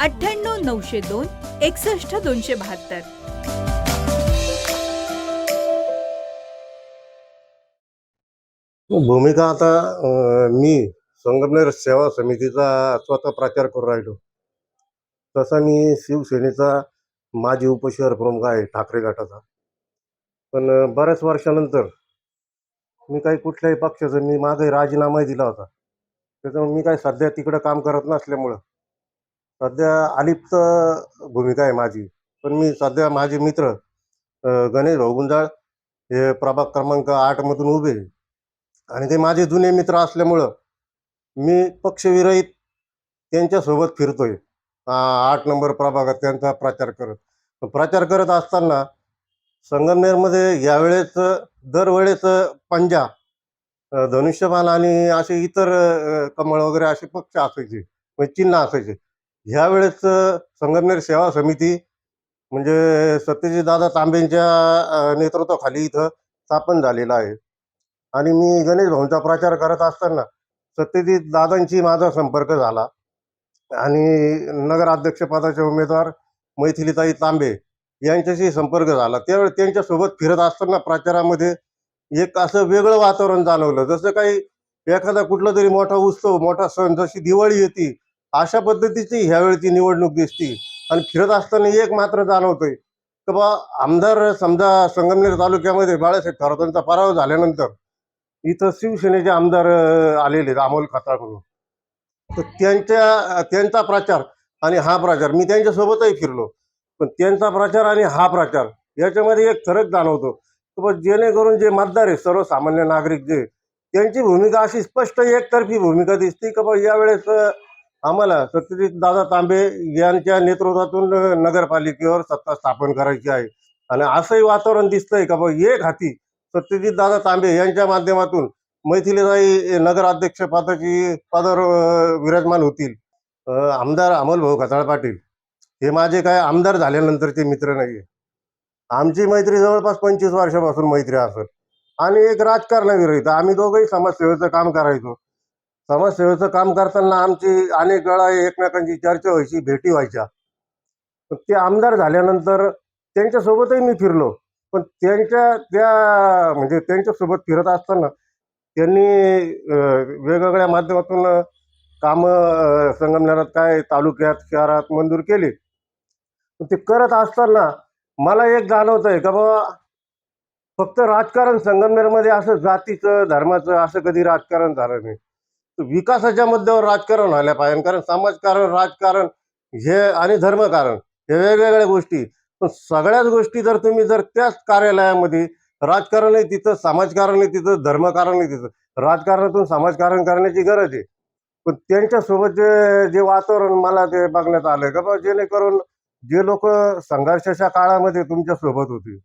अठ्ठ्याण्णव नऊशे दोन एकसष्ट दोनशे बहात्तर. भूमिका आता मी संगमनेर सेवा समितीचा स्वतः प्रचार करून राहिलो. तसा मी शिवसेनेचा माजी उपशहर प्रमुख आहे ठाकरे गटाचा. पण बऱ्याच वर्षानंतर मी काही कुठल्याही पक्षाचं मी माझा राजीनामाही दिला होता. त्याच्यामुळे मी काही सध्या तिकडं काम करत नसल्यामुळं सध्या अलिप्त भूमिका आहे माझी. पण मी सध्या माझे मित्र गणेश भाऊ गुंजाळ हे प्रभाग क्रमांक आठमधून उभे आहे. आणि ते माझे जुने मित्र असल्यामुळं मी पक्षविरहित त्यांच्यासोबत फिरतोय. आठ नंबर प्रभागात त्यांचा प्रचार करत. प्रचार करत असताना संगमनेरमध्ये यावेळेस दरवेळेस पंजा धनुष्यबाण आणि असे इतर कमळ वगैरे असे पक्ष असायचे. म्हणजे चिन्ह असायचे. ह्यावेळेस वेळेस संगमनेर सेवा समिती म्हणजे सत्यजित दादा तांबेंच्या नेतृत्वाखाली इथं स्थापन झालेलं आहे. आणि मी गणेश भाऊंचा प्रचार करत असताना सत्यजित दादांशी माझा संपर्क झाला. आणि नगराध्यक्षपदाचे उमेदवार मैथिलीताई तांबे यांच्याशी संपर्क झाला. त्यावेळी त्यांच्यासोबत फिरत असताना प्रचारामध्ये एक असं वेगळं वातावरण जाणवलं. जसं काही एखादा कुठला तरी मोठा उत्सव मोठा सण जशी दिवाळी येते अशा पद्धतीची ह्यावेळची निवडणूक दिसती. आणि फिरत असताना एक मात्र जाणवतोय की बा आमदार समजा संगमनेर तालुक्यामध्ये बाळासाहेब थोरातांचा पराभव झाल्यानंतर इथं शिवसेनेचे आमदार आलेले आहेत, अमोल खताळ म्हणून. तर त्यांच्या त्यांचा प्रचार आणि हा प्रचार मी त्यांच्यासोबतही फिरलो. पण त्यांचा प्रचार आणि हा प्रचार याच्यामध्ये एक फरक जाणवतो की बा जेणेकरून जे मतदार आहे सर्वसामान्य नागरिक जे त्यांची भूमिका अशी स्पष्ट एकतर्फी भूमिका दिसते की बा यावेळेस आम्हाला सत्यजित दादा तांबे यांच्या नेतृत्वातून नगरपालिकेवर सत्ता स्थापन करायची आहे. आणि असंही वातावरण दिसतंय का बा एक हाती सत्यजित दादा तांबे यांच्या माध्यमातून मैथिलीताई नगराध्यक्ष पदाची पदावर विराजमान होतील. आमदार अमोल भाऊ कचाळ पाटील हे माझे काय आमदार झाल्यानंतरचे मित्र नाहीये. आमची मैत्री जवळपास पंचवीस वर्षापासून मैत्री असत आणि एक राजकारणाविरहित आम्ही दोघंही समाजसेवेचं काम करायचो. समाजसेवेचं काम करताना आमची अनेक वेळा एकमेकांची चर्चा व्हायची भेटी व्हायच्या. ते आमदार झाल्यानंतर त्यांच्यासोबतही मी फिरलो. पण त्यांच्या त्या म्हणजे त्यांच्यासोबत फिरत असताना त्यांनी वेगवेगळ्या माध्यमातून कामं संगमनेरात काय तालुक्यात शहरात मंजूर केली. ते करत असताना मला एक जाणवत आहे का बाबा फक्त राजकारण संगमनेरमध्ये असं जातीचं धर्माचं असं कधी राजकारण झालं नाही. विकासाच्या मुद्द्यावर राजकारण व्हायला पाहिजे. कारण समाजकारण राजकारण हे आणि धर्मकारण हे वेगवेगळ्या गोष्टी. पण सगळ्याच गोष्टी जर तुम्ही जर त्याच कार्यालयामध्ये राजकारण आहे तिथं समाजकारण आहे तिथं धर्मकारण आहे तिथं. राजकारणातून समाजकारण करण्याची गरज आहे. पण त्यांच्यासोबत जे जे वातावरण मला ते बघण्यात आलं का बा जेणेकरून जे लोक संघर्षाच्या काळामध्ये तुमच्यासोबत होते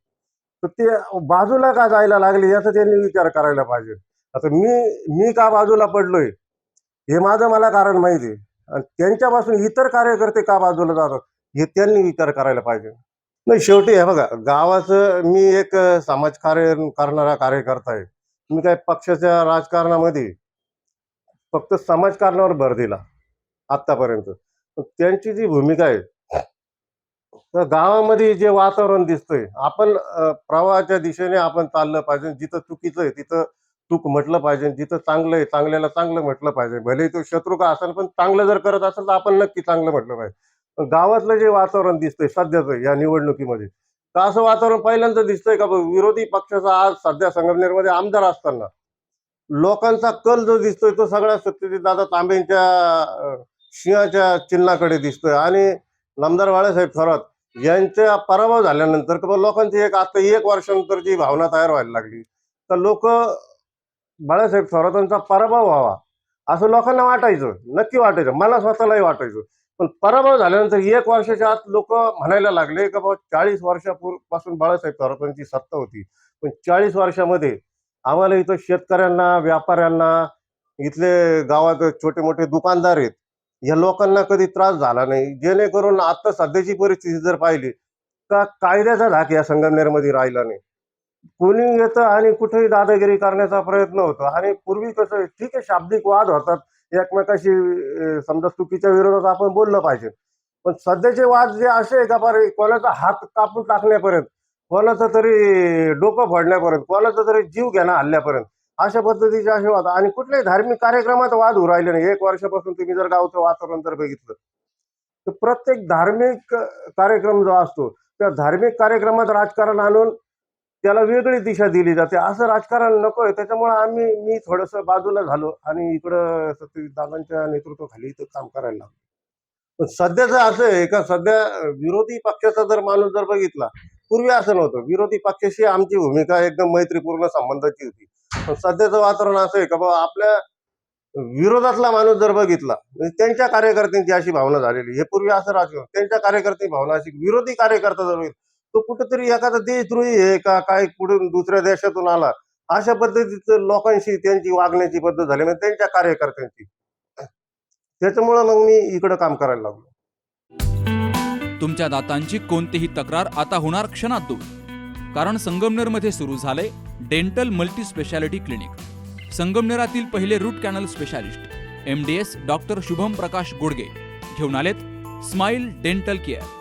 तर ते बाजूला का जायला लागले याचा त्यांनी विचार करायला पाहिजे. आता मी मी का बाजूला पडलोय? हे माझं मला कारण माहिती आहे. आणि त्यांच्यापासून इतर कार्यकर्ते का बाजूला जातात? हे त्यांनी विचार करायला पाहिजे. नाही शेवटी हे बघा गावाचं मी एक समाजकार्य करणारा कार्यकर्ता आहे. मी काय पक्षाच्या राजकारणामध्ये फक्त समाजकारणावर भर दिला आतापर्यंत त्यांची जी भूमिका आहे तर गावामध्ये जे वातावरण दिसतंय आपण प्रवाहाच्या दिशेने आपण चाललं पाहिजे. जिथं चुकीचं आहे तिथं चूक म्हटलं पाहिजे जिथं चांगलं आहे चांगल्याला चांगलं म्हटलं पाहिजे. भले तो शत्रू का असेल पण चांगलं जर करत असेल तर आपण नक्की चांगलं म्हटलं पाहिजे. पण गावातलं जे वातावरण दिसतंय सध्याचं या निवडणुकीमध्ये तर असं वातावरण पहिल्यांदा दिसतंय का? विरोधी पक्षाचा आज सध्या संगमनेरमध्ये आमदार असताना लोकांचा कल जो दिसतोय तो सगळ्या सत्यजित दादा तांबेंच्या सिंहाच्या चिन्हाकडे दिसतोय. आणि नामदार बाळासाहेब थोरात यांचा पराभव झाल्यानंतर लोकांची एक आता एक वर्षानंतरची भावना तयार व्हायला लागली. तर लोक बाळासाहेब थोरातांचा पराभव व्हावा असं लोकांना वाटायचं नक्की वाटायचं मला स्वतःलाही वाटायचं. पण पराभव झाल्यानंतर एक वर्षाच्या आत लोक म्हणायला लागले का बाबा चाळीस वर्षापूर्वीपासून बाळासाहेब थोरातांची सत्ता होती. पण चाळीस वर्षामध्ये आम्हाला इथं शेतकऱ्यांना व्यापाऱ्यांना इथले गावात छोटे मोठे दुकानदार आहेत या लोकांना कधी त्रास झाला नाही. जेणेकरून आता सध्याची परिस्थिती जर पाहिली तर कायद्याचा धाक या संगमनेरमध्ये राहिला नाही. कोणी येतं आणि कुठेही दादागिरी करण्याचा प्रयत्न होतो. आणि पूर्वी कसं ठीक आहे शाब्दिक वाद होतात. एकमेकाशी समजा चुकीच्या विरोधात आपण बोललं पाहिजे. पण सध्याचे वाद जे असे आहेत का बरे कोणाचा हात कापून टाकण्यापर्यंत कोणाचं तरी डोकं फोडण्यापर्यंत कोणाचा तरी जीव घेणं हल्ल्यापर्यंत अशा पद्धतीचे असे वाद. आणि कुठल्याही धार्मिक कार्यक्रमात वाद होऊ राहिले नाही. एक वर्षापासून तुम्ही जर गावचं वातावरण जर बघितलं तर प्रत्येक धार्मिक कार्यक्रम जो असतो त्या धार्मिक कार्यक्रमात राजकारण आणून त्याला वेगळी दिशा दिली जाते. असं राजकारण नको आहे त्याच्यामुळे आम्ही मी थोडंसं बाजूला झालो आणि इकडं सत्यजित दादांच्या नेतृत्वाखाली इथं काम करायला लागलो. पण सध्याचं असं आहे का सध्या विरोधी पक्षाचा जर माणूस जर बघितला पूर्वी असं नव्हतं. विरोधी पक्षाशी आमची भूमिका एकदम मैत्रीपूर्ण संबंधाची होती. पण सध्याचं वातावरण असं आहे का बाबा आपल्या विरोधातला माणूस जर बघितला म्हणजे त्यांच्या कार्यकर्त्यांची अशी भावना झालेली हे पूर्वी असं राजकारण त्यांच्या कार्यकर्त्यांची भावना अशी विरोधी कार्यकर्ता जर बघितला, तो कुठंतरी एखादा देशद्रोही आहे का काय कुठून दुसऱ्या देशातून आला? अशा पद्धतीचं लोकांशी त्यांची वागण्याची पद्धत झाली म्हणजे त्यांच्या कार्यकर्त्यांची. त्याच्यामुळं मग मी इकडं काम करायला लागलो. तुमच्या दातांची कोणतीही तक्रार आता होणार क्षणात दूर. कारण संगमनेरमध्ये सुरू झाले डेंटल मल्टी स्पेशालिटी क्लिनिक. संगमनेरातील पहिले root canal specialist M D S doctor Shubham Prakash Godge घेऊन आलेत स्माइल डेंटल केअर.